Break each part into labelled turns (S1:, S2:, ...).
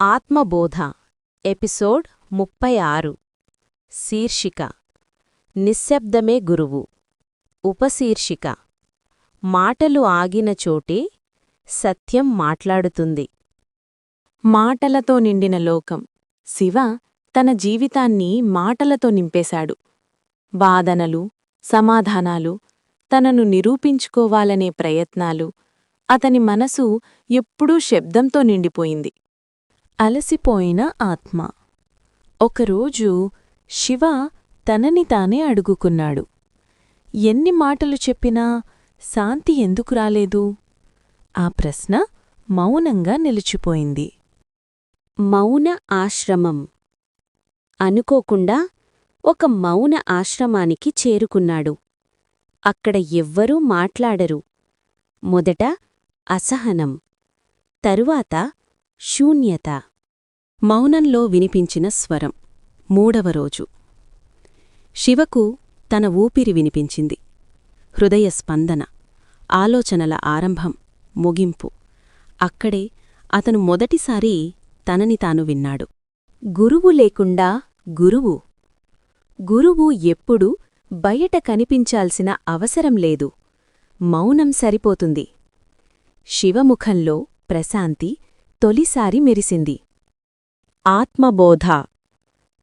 S1: ఆత్మబోధ episode ముప్పై ఆరు. శీర్షిక నిశ్శబ్దమే గురువు. ఉపశీర్షిక మాటలు ఆగిన చోటే సత్యం మాట్లాడుతుంది. మాటలతో నిండిన లోకం శివ తన జీవితాన్ని మాటలతో నింపేశాడు. వాదనలు సమాధానాలు తనను నిరూపించుకోవాలనే ప్రయత్నాలు అతని మనసు ఎప్పుడూ శబ్దంతో నిండిపోయింది. అలసిపోయిన ఆత్మ. ఒకరోజు శివ తనని తానే అడుగుకున్నాడు. ఎన్ని మాటలు చెప్పినా శాంతి ఎందుకు రాలేదు? ఆ ప్రశ్న మౌనంగా నిలిచిపోయింది. మౌన ఆశ్రమం. అనుకోకుండా ఒక మౌన ఆశ్రమానికి చేరుకున్నాడు. అక్కడ ఎవ్వరూ మాట్లాడరు. మొదట అసహనం తరువాత శూన్యత. మౌనంలో వినిపించిన స్వరం. మూడవ రోజు. శివకు తన ఊపిరి వినిపించింది. హృదయ స్పందన. ఆలోచనల ఆరంభం. ముగింపు. అక్కడే అతను మొదటిసారి తనని తాను విన్నాడు. గురువు లేకుండా గురువు. గురువు ఎప్పుడూ బయట కనిపించాల్సిన అవసరం లేదు. మౌనం సరిపోతుంది. శివముఖంలో ప్రశాంతి తొలిసారి మెరిసింది. ఆత్మబోధ.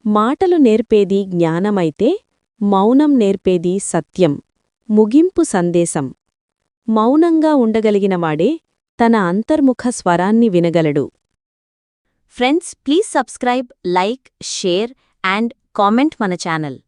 S1: మాటలు నేర్పేది జ్ఞానమైతే మౌనం నేర్పేది సత్యం. ముగింపు సందేశం. మౌనంగా ఉండగలిగినవాడే తన అంతర్ముఖ స్వరాన్ని వినగలడు. Friends please subscribe like share and comment మన ఛానల్.